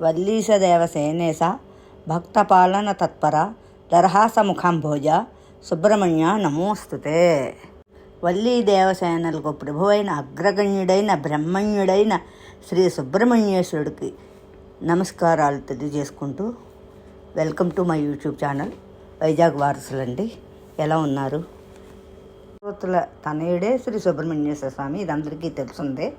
వల్లీశదేవ సేనేశ భక్తపాలన తత్పర దర్హాసముఖంభోజ సుబ్రహ్మణ్య నమోస్తుతే వల్లీ దేవసేనలకు ప్రభువైన అగ్రగణ్యుడైన బ్రహ్మణ్యుడైన శ్రీ సుబ్రహ్మణ్యేశ్వరుడికి నమస్కారాలు తెలియజేసుకుంటూ welcome to my YouTube channel Vizag వారసులండి. ఎలా ఉన్నారు? శ్రోతుల తనయుడే శ్రీ సుబ్రహ్మణ్యేశ్వర స్వామి ఇదందరికీ తెలుసుందే.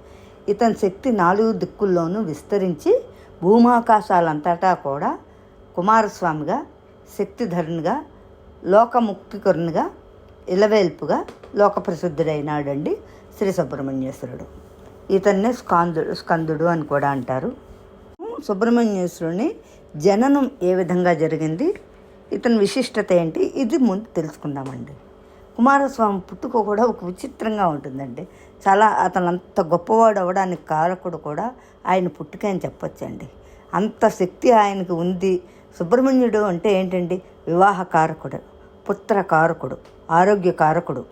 ఇతని శక్తి నాలుగు దిక్కుల్లోనూ విస్తరించి భూమాకాశాలంతటా కూడా కుమారస్వామిగా శక్తిధరునిగా లోకముక్తికరునిగా ఇలవేల్పుగా లోక ప్రసిద్ధుడైనాడండి శ్రీ సుబ్రహ్మణ్యేశ్వరుడు ఇతన్నే స్కందుడు స్కందుడు అని కూడా అంటారు. సుబ్రహ్మణ్యేశ్వరుని జననం ఏ విధంగా జరిగింది? ఇతని విశిష్టత ఏంటి? ఇది ముందు తెలుసుకుందామండి. కుమారస్వామి పుట్టుక కూడా ఒక విచిత్రంగా ఉంటుందండి. చాలా అతను అంత గొప్పవాడు అవ్వడానికి కారకుడు కూడా ఆయన పుట్టుక అని చెప్పొచ్చండి. అంత శక్తి ఆయనకు ఉంది. సుబ్రహ్మణ్యుడు అంటే ఏంటండి? వివాహ కారకుడు పుత్ర కారకుడు ఆరోగ్య కారకుడు.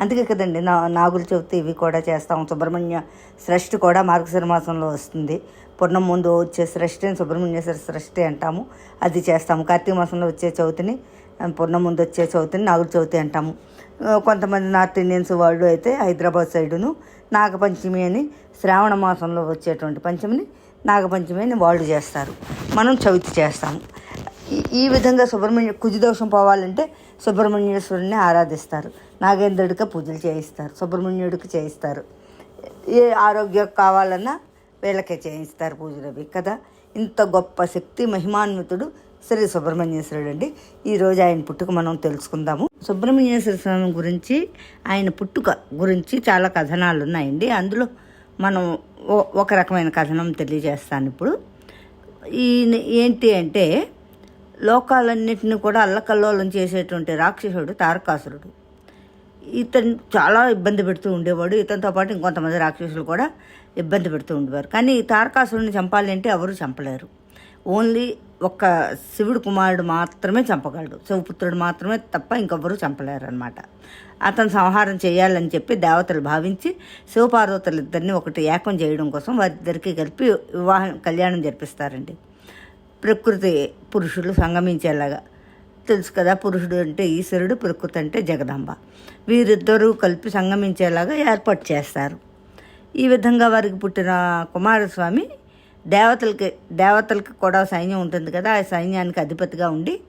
అందుకే కదండి నా నాగుల చవితి ఇవి కూడా చేస్తాం. సుబ్రహ్మణ్య సృష్టి కూడా మార్గశిర మాసంలో వస్తుంది. పూర్ణం ముందు వచ్చే సృష్టిని సుబ్రహ్మణ్యేశ్వర సృష్టి అంటాము. అది చేస్తాము. కార్తీక మాసంలో వచ్చే చవితిని పూర్ణం ముందు వచ్చే చవితిని నాగుల చవితి అంటాము. కొంతమంది నార్త్ ఇండియన్స్ వాళ్ళు అయితే హైదరాబాద్ సైడును నాగపంచమి అని శ్రావణ మాసంలో వచ్చేటువంటి పంచమిని నాగపంచమి అని వాళ్ళు చేస్తారు. మనం చవితి చేస్తాము. ఈ- విధంగా సుబ్రహ్మణ్య కుజిదోషం పోవాలంటే సుబ్రహ్మణ్యేశ్వరుని ఆరాధిస్తారు. నాగేంద్రుడికి పూజలు చేయిస్తారు. సుబ్రహ్మణ్యుడికి చేయిస్తారు. ఏ ఆరోగ్యం కావాలన్నా వీళ్ళకే చేయిస్తారు పూజలు అవి కదా? ఇంత గొప్ప శక్తి మహిమాన్వితుడు శ్రీ సుబ్రహ్మణ్యేశ్వరుడు అండి ఈరోజు ఆయన పుట్టుక మనం తెలుసుకుందాము. సుబ్రహ్మణ్యేశ్వర స్వామి గురించి ఆయన పుట్టుక గురించి చాలా కథనాలు ఉన్నాయండి. అందులో మనం ఓ- ఒక రకమైన కథనం తెలియజేస్తాను ఇప్పుడు. ఈయన ఏంటి అంటే లోకాలన్నింటినీ కూడా అల్లకల్లోలం చేసేటువంటి రాక్షసుడు తారకాసురుడు. ఇతను చాలా ఇబ్బంది పెడుతూ ఉండేవాడు. ఇతనితో పాటు ఇంకొంతమంది రాక్షసులు కూడా ఇబ్బంది పెడుతూ ఉండేవారు. కానీ ఈ తారకాసురుడిని చంపాలి అంటే ఎవరు చంపలేరు. ఓన్లీ ఒక్క శివుడు కుమారుడు మాత్రమే చంపగలడు. శివపుత్రుడు మాత్రమే తప్ప ఇంకెవ్వరూ చంపలేరు అనమాట అతను సంహారం చేయాలని చెప్పి దేవతలు భావించి శివపార్వతులు ఇద్దరిని ఒకటి ఏకం చేయడం కోసం వారిద్దరికి కలిపి వివాహం కళ్యాణం జరిపిస్తారండి. ప్రకృతి పురుషులు సంగమించేలాగా. తెలుసు కదా పురుషుడు అంటే ఈశ్వరుడు ప్రకృతి అంటే జగదాంబ. వీరిద్దరూ కలిపి సంగమించేలాగా ఏర్పాటు చేస్తారు. ఈ విధంగా వారికి పుట్టిన కుమారస్వామి దేవతలకి దేవతలకి కూడా సైన్యం ఉంటుంది కదా ఆ సైన్యానికి అధిపతిగా ఉండి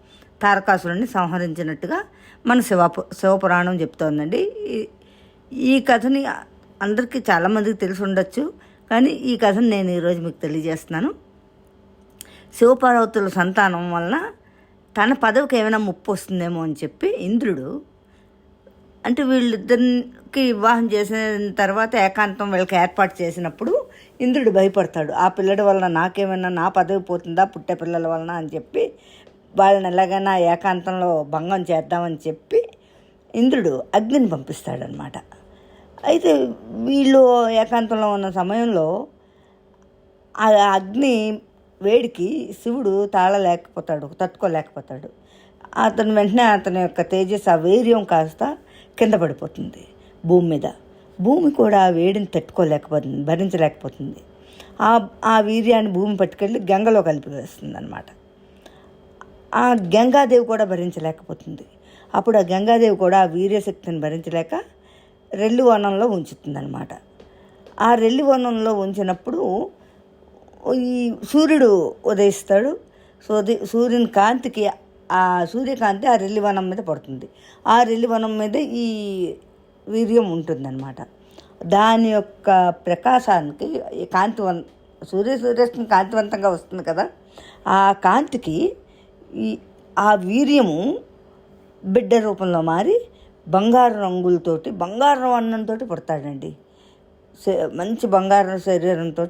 తారకాసులని సంహరించినట్టుగా మన శివ శివపురాణం చెప్తోందండి. ఈ- ఈ కథని అందరికీ చాలామందికి తెలిసి ఉండొచ్చు కానీ ఈ కథను నేను ఈరోజు మీకు తెలియజేస్తున్నాను. శివపార్వతుల సంతానం వలన తన పదవికి ఏమైనా ముప్పు వస్తుందేమో అని చెప్పి ఇంద్రుడు అంటే వీళ్ళిద్దరికి వివాహం చేసిన తర్వాత ఏకాంతం వీళ్ళకి ఏర్పాటు చేసినప్పుడు ఇంద్రుడు భయపడతాడు. ఆ పిల్లడి వలన నాకేమైనా నా పదవి పోతుందా? పుట్టే పిల్లల వలన అని చెప్పి వాళ్ళని ఎలాగైనా ఏకాంతంలో భంగం చేద్దామని చెప్పి ఇంద్రుడు అగ్నిని పంపిస్తాడనమాట అయితే వీళ్ళు ఏకాంతంలో ఉన్న సమయంలో ఆ అగ్ని వేడికి శివుడు తాళలేకపోతాడు తట్టుకోలేకపోతాడు. అతను వెంటనే అతని యొక్క తేజస్ ఆ వీర్యం కాస్త కింద పడిపోతుంది భూమి మీద. భూమి కూడా ఆ వేడిని తట్టుకోలేకపోతుంది భరించలేకపోతుంది. ఆ ఆ వీర్యాన్ని భూమి పట్టుకెళ్ళి గంగలో కలిపివేస్తుంది అనమాట ఆ గంగాదేవి కూడా భరించలేకపోతుంది. అప్పుడు ఆ గంగాదేవి కూడా ఆ వీర్యశక్తిని భరించలేక రెల్లి వనంలో ఉంచుతుందనమాట ఆ రెల్లి వనంలో ఉంచినప్పుడు ఈ సూర్యుడు ఉదయిస్తాడు. సో సూర్యుని కాంతికి ఆ సూర్యకాంతి ఆ రెల్లి వనం మీద పడుతుంది. ఆ రెల్లివనం మీద ఈ వీర్యం ఉంటుందన్నమాట. దాని యొక్క ప్రకాశానికి ఈ సూర్య సూర్యరశ్మి కాంతివంతంగా వస్తుంది కదా ఆ కాంతికి ఈ ఆ వీర్యము బిడ్డ రూపంలో మారి బంగారు రంగులతోటి బంగారు అన్నంతో పుడతాడండి. మంచి బంగారు శరీరంతో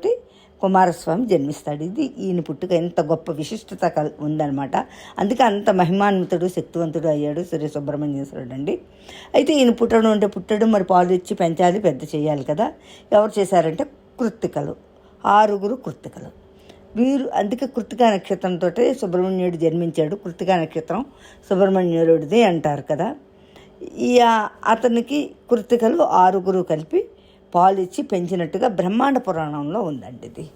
కుమారస్వామి జన్మిస్తాడు. ఇది ఈయన పుట్టుక ఎంత గొప్ప విశిష్టత కల్ ఉందన్నమాట. అందుకే అంత మహిమాన్వితుడు శక్తివంతుడు అయ్యాడు శ్రీ సుబ్రహ్మణ్యేశ్వరుడు అండి అయితే ఈయన పుట్టడం అంటే పుట్టడం మరి పాలు ఇచ్చి పెంచాలి పెద్ద చేయాలి కదా. ఎవరు చేశారంటే కృత్తికలు. ఆరుగురు కృత్తికలు. వీరు అందుకే కృతికా నక్షత్రంతో సుబ్రహ్మణ్యుడు జన్మించాడు. కృతికా నక్షత్రం సుబ్రహ్మణ్యుడిది అంటారు కదా. ఈ అతనికి కృతికలు ఆరుగురు కలిపి పాలిచ్చి పెంచినట్టుగా బ్రహ్మాండ పురాణంలో ఉందండి ఇది.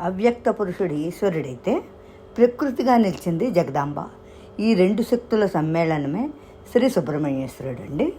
అవ్యక్త పురుషుడు ఈశ్వరుడైతే ప్రకృతిగా నిలిచింది జగదాంబ. ఈ రెండు శక్తుల సమ్మేళనమే శ్రీ సుబ్రహ్మణ్యేశ్వరుడు అండి